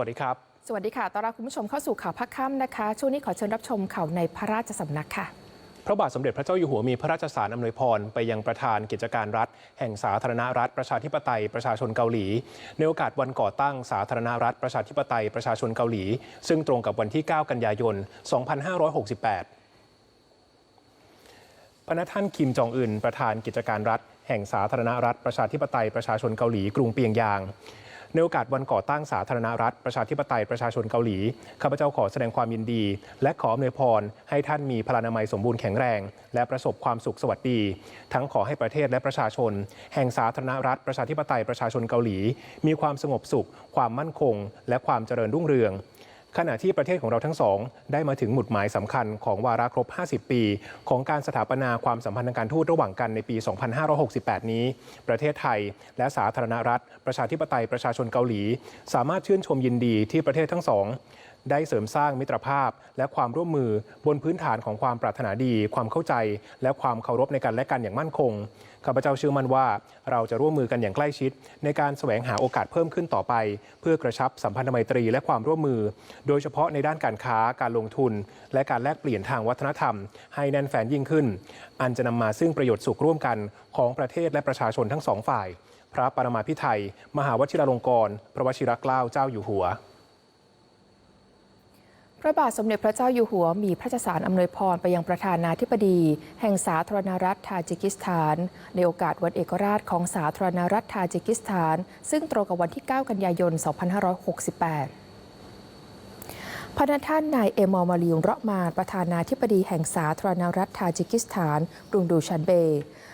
วัสดีครับ สวัสดีค่ะ ต้อนรับคุณผู้ชมเข้าสู่ข่าวพักค่ำนะคะ ช่วงนี้ขอเชิญรับชมข่าวในพระราชสำนักค่ะพระบาทสมเด็จพระเจ้าอยู่หัวมีพระราชสารอำนวยพร ไปยังประธานกิจการรัฐ แห่งสาธารณรัฐ ประชาธิปไตยประชาชนเกาหลี ในโอกาสวันก่อตั้งสาธารณรัฐ ประชาธิปไตยประชาชนเกาหลี ซึ่งตรงกับวันที่ 9 กันยายน 2568พระนท่านคิมจองอึนประธานกิจการรัฐ แห่งสาธารณรัฐ ประชาธิปไตยประชาชนเกาหลีกรุงเปียงยาง ในโอกาสวันก่อตั้งสาธารณรัฐ ประชาธิปไตยประชาชนเกาหลีข้าพเจ้าขอแสดงความยินดี และขออำนวยพรให้ท่านมีพลานามัยสมบูรณ์แข็งแรง และประสบความสุขสวัสดี ทั้งขอให้ประเทศและประชาชน แห่งสาธารณรัฐ ประชาธิปไตยประชาชนเกาหลี มีความสงบสุข ความมั่นคง และความเจริญรุ่งเรือง ขณะที่ประเทศของเราทั้งสอง ได้มาถึงหมุดหมายสำคัญของวาระครบ 50 ปี ของการสถาปนาความสัมพันธ์ทางการทูตระหว่างกันในปี 2568 นี้ ประเทศไทย และสาธารณรัฐ ประชาธิปไตยประชาชนเกาหลี สามารถชื่นชมยินดีที่ประเทศทั้งสอง ได้เสริมสร้างมิตรภาพ และความร่วมมือบนพื้นฐานของความปรารถนาดี ความเข้าใจ และความเคารพในกันและกันอย่างมั่นคงข้าพเจ้าเชื่อมั่นว่าเราจะร่วมมือกันอย่างใกล้ชิด ในการแสวงหาโอกาสเพิ่มขึ้นต่อไป เพื่อกระชับสัมพันธไมตรีและความร่วมมือ โดยเฉพาะในด้านการค้าการลงทุน และการแลกเปลี่ยนทางวัฒนธรรม ให้แน่นแฟนยิ่งขึ้น อันจะนำมาซึ่งประโยชน์สุขร่วมกันของประเทศและประชาชนทั้งสองฝ่าย พระปรมาภิไธยมหาวชิราลงกรณ์พระวชิรเกล้าเจ้าอยู่หัว พระบาทสมเด็จพระเจ้าอยู่หัวมีพระราชสารอำนวยพรไปยังประธานาธิบดี แห่งสาธารณรัฐทาจิกิสถาน ในโอกาสวันเอกราชของสาธารณรัฐทาจิกิสถาน ซึ่งตรงกับวันที่ 9 กันยายน 2568พระท่านนายเอมอมาลีงเราะมาประธานาธิบดีแห่งสาธารณรัฐทาจิกิสถานกรุงดูชันเบ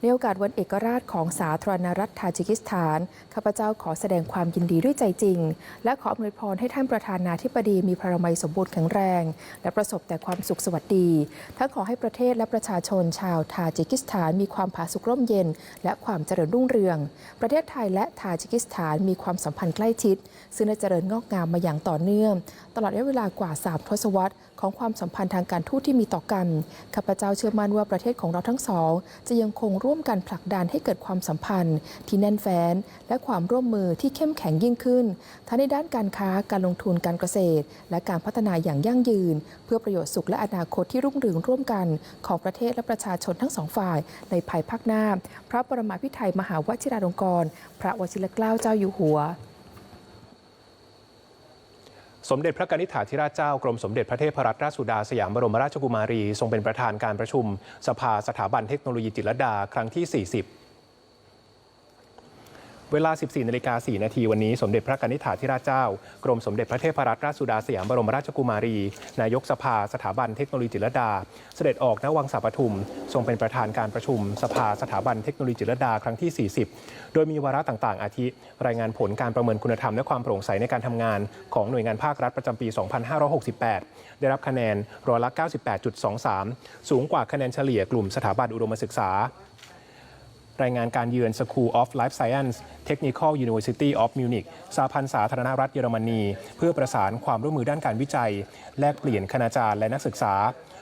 ในโอกาสวันเอกราชของสาธารณรัฐทาจิกิสถาน ข้าพเจ้าขอแสดงความยินดีด้วยใจจริง และขออำนวยพรให้ท่านประธานาธิบดีมีพลานามัยสมบูรณ์แข็งแรง และประสบแต่ความสุขสวัสดี ทั้งขอให้ประเทศและประชาชนชาวทาจิกิสถาน มีความผาสุกร่มเย็น และความเจริญรุ่งเรือง ประเทศไทยและทาจิกิสถานมีความสัมพันธ์ใกล้ชิด ซึ่งได้เจริญงอกงามมาอย่างต่อเนื่อง ตลอดระยะเวลากว่า3ทศวรรษของความสัมพันธ์ทางการทูตที่มีต่อกันข้าพเจ้าเชื่อมั่นว่าประเทศของเราทั้งสอง จะยังคงรร่วมกันผลักดันให้เกิดความสัมพันธ์ ที่แน่นแฟ้น และความร่วมมือที่เข้มแข็งยิ่งขึ้น ทั้งในด้านการค้าการลงทุนการเกษตร และการพัฒนาอย่างยั่งยืน เพื่อประโยชน์สุขและอนาคตที่รุ่งเรืองร่วมกันของประเทศและประชาชนทั้งสองฝ่าย ในภายภาคหน้า พระปรมาภิไธยมหาวชิราลงกรณ์พระวชิรเกล้าเจ้าอยู่หัว สมเด็จพระกนิษฐาธิราชเจ้ากรมสมเด็จพระเทพรัตนราชสุดาสยามบรมราชกุมารี ทรงเป็นประธานการประชุม สภาสถาบันเทคโนโลยีจิตรลดาครั้งที่ 40 เวลา 14นาฬิกา4นาทีวันนี้ สมเด็จพระกนิษฐาธิราชเจ้า กรมสมเด็จพระเทพรัตนราชสุดาสยามบรมราชกุมารี นายกสภาสถาบันเทคโนโลยีจิรดา เสด็จออกณวังสาปทุม ทรงเป็นประธานการประชุม สภาสถาบันเทคโนโลยีจิรดาครั้งที่ 40 โดยมีวาระต่างๆ อาทิ รายงานผลการประเมินคุณธรรมและความโปร่งใสในการทำงาน ของหน่วยงานภาครัฐประจำปี 2568 ได้รับคะแนนร้อยละ 98.23 สูงกว่าคะแนนเฉลี่ยกลุ่มสถาบันอุดมศึกษา รายงานการเยือน School of Life Science Technical University of Munich สหพันธ์สาธารณรัฐเยอรมนี เพื่อประสานความร่วมมือด้านการวิจัย แลกเปลี่ยนคณาจารย์และนักศึกษา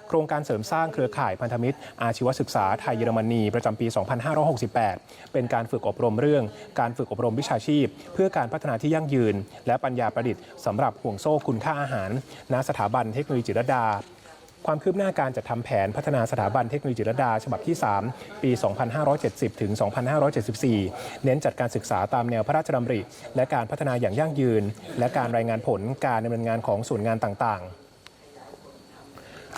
โครงการเสริมสร้างเครือข่ายพันธมิตร อาชีวศึกษาไทยเยอรมนี ประจำปี 2568 เป็นการฝึกอบรมเรื่อง การฝึกอบรมวิชาชีพ เพื่อการพัฒนาที่ยั่งยืน และปัญญาประดิษฐ์สำหรับห่วงโซ่คุณค่าอาหารณสถาบันเทคโนโลยีจิตรดา ความคืบหน้าการจัดทำแผนพัฒนาสถาบันเทคโนโลยีจิรลดา ฉบับที่ 3 ปี 2570 ถึง 2574 เน้นจัดการศึกษาตามแนวพระราชดำริ และการพัฒนาอย่างยั่งยืน และการรายงานผลการดำเนินงานของส่วนงานต่างๆ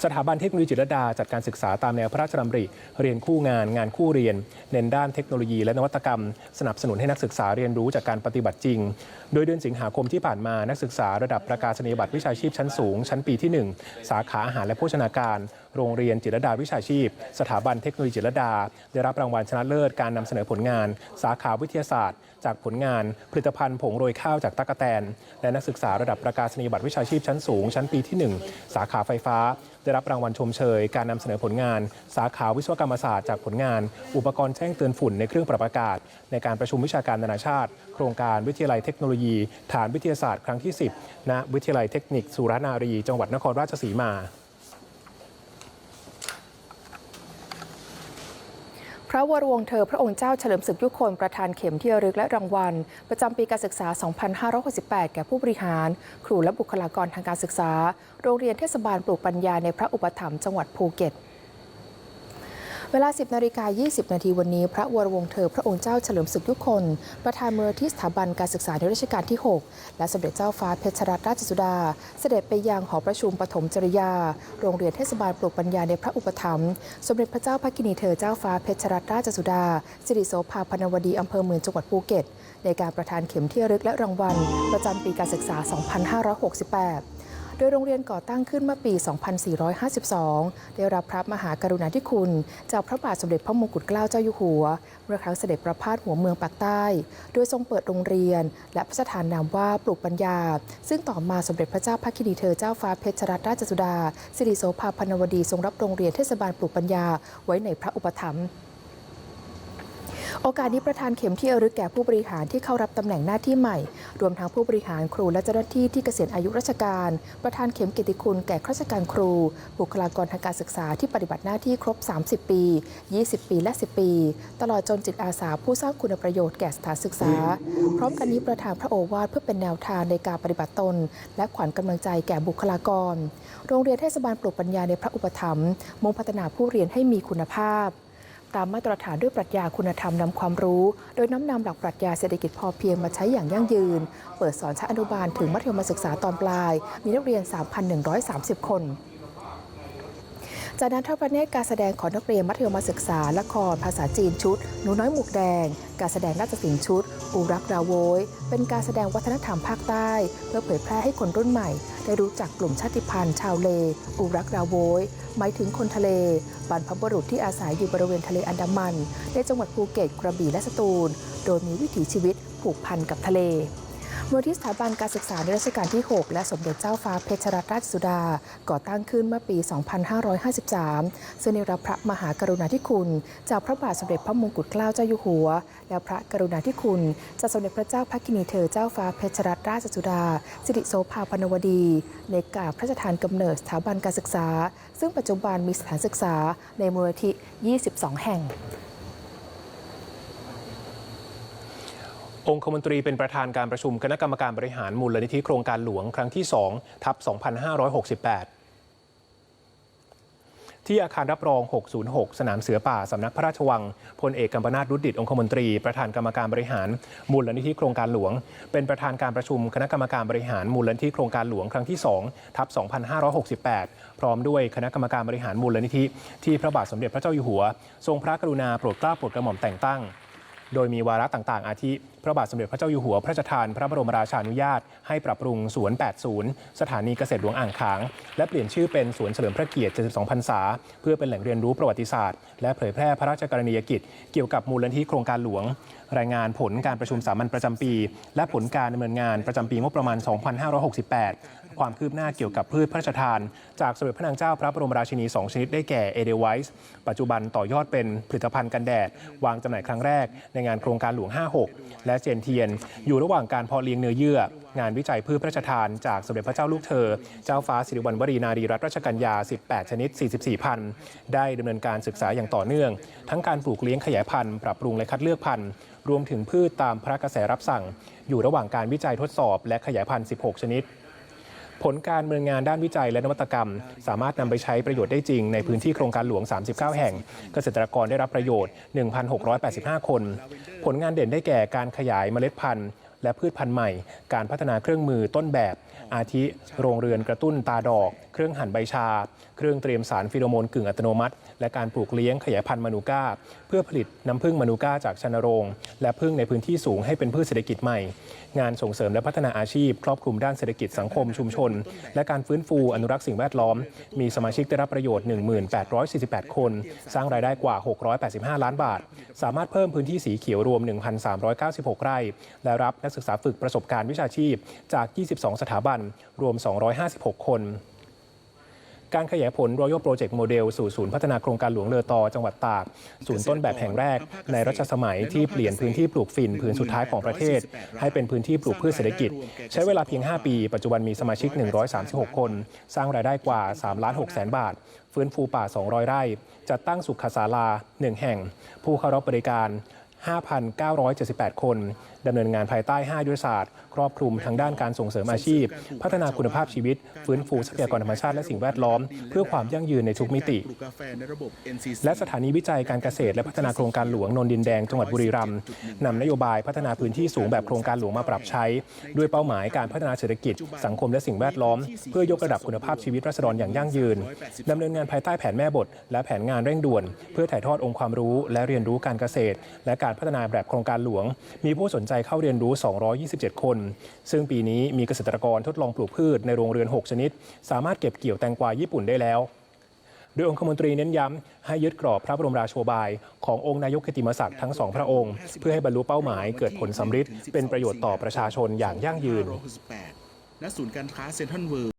สถาบันเทคโนโลยีจิตรดาจัดการศึกษาตามแนวพระราชดำริ เรียนคู่งาน งานคู่เรียน เน้นด้านเทคโนโลยีและนวัตกรรม สนับสนุนให้นักศึกษาเรียนรู้จากการปฏิบัติจริง โดยเดือนสิงหาคมที่ผ่านมานักศึกษาระดับประกาศนียบัตรวิชาชีพชั้นสูง ชั้นปีที่ 1 สาขาอาหารและโภชนาการ โรงเรียนจิตรดาวิชาชีพ สถาบันเทคโนโลยีจิตรดา ได้รับรางวัลชนะเลิศการนำเสนอผลงาน สาขาวิทยาศาสตร์ จากผลงาน ผลิตภัณฑ์ผงโรยข้าวจากตั๊กแตน และนักศึกษาระดับประกาศนียบัตรวิชาชีพชั้นสูง ชั้นปีที่ 1 สาขาไฟฟ้า ได้รับรางวัลชมเชย การนำเสนอผลงาน สาขาวิศวกรรมศาสตร์จากผลงาน อุปกรณ์แจ้งเตือนฝุ่นในเครื่องปรับอากาศ ในการประชุมวิชาการนานาชาติ โครงการวิทยาลัยเทคโนโลยี ฐานวิทยาศาสตร์ครั้งที่ 10 ณ วิทยาลัยเทคนิคสุรนารี จังหวัดนครราชสีมา พ พ ระวรวงเธอพระองค์เจ้าเฉลิมศึกยุคนประธานเข็มที่ระลึกและรางวัล ประจำปีการศึกษา 2568 แก่ผู้บริหาร ครูและบุคลากรทางการศึกษา โรงเรียนเทศบาลปลูกปัญญาในพระอุปถัมภ์จังหวัดภูเก็ต เวลา 10นาฬิกา20 นาทีวันนี้ พระวรวงศ์เธอพระองค์เจ้าเฉลิมศึกยุคน ประธานมูลที่สถาบันการศึกษาในรัชกาลที่ 6 และสมเด็จเจ้าฟ้าเพชรรัตนราชสุดา เสด็จไปยังหอประชุมปฐมจริยา โรงเรียนเทศบาลปลูกปัญญาในพระอุปถัมภ์สมเด็จพระเจ้าพระกินีเธอเจ้าฟ้าเพชรรัตนราชสุดา สิริโสภาพนวดีอำเภอเมืองจังหวัดภูเก็ต ในการประทานเข็มที่ระลึกและรางวัล ประจำปีการศึกษา 2568 โดยโรงเรียนก่อตั้งขึ้นเมื่อปี 2452 ได้รับพระมหากรุณาธิคุณ จากพระบาทสมเด็จพระมงกุฎเกล้าเจ้าอยู่หัว เมื่อครั้งเสด็จประพาสหัวเมืองปากใต้ โดยทรงเปิดโรงเรียน และพระราชทานนามว่าปลูกปัญญา ซึ่งต่อมาสมเด็จพระเจ้าพระคินีเธอเจ้าฟ้าเพชรรัตนราชสุดา สิริโสภาพนวดีทรงรับโรงเรียนเทศบาลปลูกปัญญาไว้ในพระอุปถัมภ์ โอกาสนี้ประธานเข็มที่ระลึกแก่ผู้บริหารที่เข้ารับตำแหน่งหน้าที่ใหม่ รวมทั้งผู้บริหารครูและเจ้าหน้าที่ที่เกษียณอายุราชการ ประธานเข็มเกียรติคุณแก่ข้าราชการครู บุคลากรทางการศึกษาที่ปฏิบัติหน้าที่ครบ 30 ปี 20 ปีและ 10 ปี ตลอดจนจิตอาสาผู้สร้างคุณประโยชน์แก่สถานศึกษา พร้อมกันนี้ประธานพระโอวาทเพื่อเป็นแนวทางในการปฏิบัติตน และขวัญกำลังใจแก่บุคลากร โรงเรียนเทศบาลปลูกปัญญาในพระอุปถัมภ์มุ่งพัฒนาผู้เรียนให้มีคุณภาพ ตามมาตรฐานด้วยปรัชญาคุณธรรมนำความรู้ โดยน้อมนำหลักปรัชญาเศรษฐกิจพอเพียงมาใช้อย่างยั่งยืน เปิดสอนชั้นอนุบาลถึงมัธยมศึกษาตอนปลาย มีนักเรียน 3,130 คน จากนั้นทอดพระเนตรการแสดงของนักเรียนมัธยมศึกษา ละคร ภาษาจีนชุดหนูน้อยหมวกแดง การแสดงนาฏศิลป์ชุด อูรักดาวโวย เป็นการแสดงวัฒนธรรมภาคใต้ เพื่อเผยแพร่ให้คนรุ่นใหม่ ได้รู้จักกลุ่มชาติพันธุ์ชาวเล อูรักดาวโวย หมายถึงคนทะเลบรรพบุรุษที่อาศัยอยู่บริเวณทะเลอันดามัน ในจังหวัดภูเก็ตกระบี่และสตูล โดยมีวิถีชีวิตผูกพันกับทะเล มูลที่สถาบันการศึกษาในรัชกาลที่ 6 และสมเด็จเจ้าฟ้าเพชรรัตนราชสุดา ก่อตั้งขึ้นเมื่อปี 2553 ซึ่งได้รับพระมหากรุณาธิคุณ จากพระบาทสมเด็จพระมงกุฎเกล้าเจ้าอยู่หัว และพระกรุณาธิคุณจากสมเด็จพระเจ้าพระกินีเธอเจ้าฟ้าเพชรรัตนราชสุดา สิริโสภาพนวดี ในการพระราชทานกำเนิดสถาบันการศึกษา ซึ่งปัจจุบันมีสถานศึกษาในมูลนิธิ 22 แห่ง องคมนตรีเป็นประธานการประชุมคณะกรรมการบริหารมูลนิธิโครงการหลวงครั้งที่ 2 ทับ 2568 ที่อาคารรับรอง 606 สนามเสือป่า สำนักพระราชวัง พลเอกกัมปนาตรุดดิตองคมนตรี ประธานกรรมการบริหารมูลนิธิโครงการหลวง เป็นประธานการประชุมคณะกรรมการบริหารมูลนิธิโครงการหลวงครั้งที่ 2 ทับ 2568 พร้อมด้วยคณะกรรมการบริหารมูลนิธิที่พระบาทสมเด็จพระเจ้าอยู่หัว ทรงพระกรุณาโปรดเกล้าโปรดกระหม่อมแต่งตั้ง โดยมีวาระต่างๆ อาทิ ระบาทสมเด็จพระเจ้าอยู่หัวพระราชทานพระบรมราชานุญาต ให้ปรับปรุงสวน 80 สถานีเกษตรหลวงอ่างขาง และเปลี่ยนชื่อเป็นสวนเฉลิมพระเกียรติ 72 พรรษา เพื่อเป็นแหล่งเรียนรู้ประวัติศาสตร์ และเผยแพร่พระราชกรณียกิจ เกี่ยวกับมูลนิธิโครงการหลวง รายงานผลการประชุมสามัญประจำปี และผลการดำเนินงานประจำปีงบประมาณ 2568ความคืบหน้าเกี่ยวกับพืชพระราชทาน จากสมเด็จพระนางเจ้าพระบรมราชินี 2 ชนิดได้แก่เอเดไวส์ปัจจุบันต่อยอดเป็นผลิตภัณฑ์กันแดด วางจำหน่ายครั้งแรกในงานโครงการหลวง 56 และเจนเทียน อยู่ระหว่างการเพาะเลี้ยงเนื้อเยื่อ งานวิจัยพืชพระราชทานจากสมเด็จพระเจ้าลูกเธอ เจ้าฟ้าสิริวัณวรีนารีรัตนราชกัญญา 18 ชนิด 44 พันธุ์ได้ดำเนินการศึกษาอย่างต่อเนื่อง ทั้งการปลูกเลี้ยงขยายพันธุ์ปรับปรุงและคัดเลือกพันธุ์รวมถึงพืชตามพระกระแสรับสั่ง อยู่ระหว่างการวิจัยทดสอบ และขยายพันธุ์ 16 ชนิด ผลการดำเนินงานด้านวิจัยและนวัตกรรม สามารถนำไปใช้ประโยชน์ได้จริงในพื้นที่โครงการหลวง 39 แห่ง เกษตรกรได้รับประโยชน์ 1,685 คน ผลงานเด่นได้แก่การขยายเมล็ดพันธุ์และพืชพันธุ์ใหม่ การพัฒนาเครื่องมือต้นแบบ อาทิ โรงเรือนกระตุ้นตาดอก เครื่องหั่นใบชา เครื่องเตรียมสารฟิโรโมนกึ่งอัตโนมัติ และการปลูกเลี้ยงขยายพันธุ์มานูก้า เพื่อผลิตน้ำผึ้งมานูก้าจากชนโรง และผึ้งในพื้นที่สูงให้เป็นพืชเศรษฐกิจใหม่ งานส่งเสริมและพัฒนาอาชีพ ครอบคลุมด้านเศรษฐกิจสังคมชุมชน และการฟื้นฟูอนุรักษ์สิ่งแวดล้อม มีสมาชิกได้รับประโยชน์ 1848 คน สร้างรายได้กว่า 685 ล้านบาท สามารถเพิ่มพื้นที่สีเขียวรวม 1,396 ไร่ และรับนักศึกษาฝึกประสบการณ์วิชาชีพจาก 22 สถาบัน รวม 256 คน การขยายผล Royal Project Model สู่ศูนย์พัฒนาโครงการหลวงเลอตอจังหวัดตาก ศูนย์ต้นแบบแห่งแรก ในรัชสมัยที่เปลี่ยนพื้นที่ปลูกฝิ่นผืนสุดท้ายของประเทศ ให้เป็นพื้นที่ปลูกพืชเศรษฐกิจ ใช้เวลาเพียง 5 ปี ปัจจุบันมีสมาชิก 136 คน สร้างรายได้กว่า3ล้าน6แสนบาท ฟื้นฟูป่า 200 ไร่จัดตั้งสุขศาลา 1 แห่ง ผู้เข้ารับบริการ 5,978 คนดำเนินงานภายใต้ 5 ยุทธศาสตร์ ครอบคลุมทั้งด้านการส่งเสริมอาชีพ พัฒนาคุณภาพชีวิต ฟื้นฟูทรัพยากรธรรมชาติและสิ่งแวดล้อม เพื่อความยั่งยืนในทุกมิติ และสถานีวิจัยการเกษตร และพัฒนาโครงการหลวงนนดินแดงจังหวัดบุรีรัมย์นำนโยบายพัฒนาพื้นที่สูงแบบโครงการหลวงมาปรับใช้ ด้วยเป้าหมายการพัฒนาเศรษฐกิจ สังคมและสิ่งแวดล้อม เพื่อยกระดับคุณภาพชีวิตรัษฎรอย่างยั่งยืนดำเนินงานภายใต้แผนแม่บท และแผนงานเร่งด่วน เพื่อถ่ายทอดองค์ความรู้และเรียนรู้การเกษตร และการพัฒนาแบบโครงการหลวง มีผู้สนใจเข้าเรียนรู้ 227 คนซึ่งปีนี้มีเกษตรกรทดลองปลูกพืชในโรงเรือน 6 ชนิด สามารถเก็บเกี่ยวแตงกวาญี่ปุ่นได้แล้วโดยองคมนตรีเน้นย้ำให้ยึดกรอบพระบรมราโชบาย ขององค์นายกกิติมศักดิ์ทั้งสองพระองค์ เพื่อให้บรรลุเป้าหมายเกิดผลสำฤทธิ์เป็นประโยชน์ต่อประชาชนอย่างยั่งยืน ณศูนย์การค้าเซ็นทรัลเวิลด์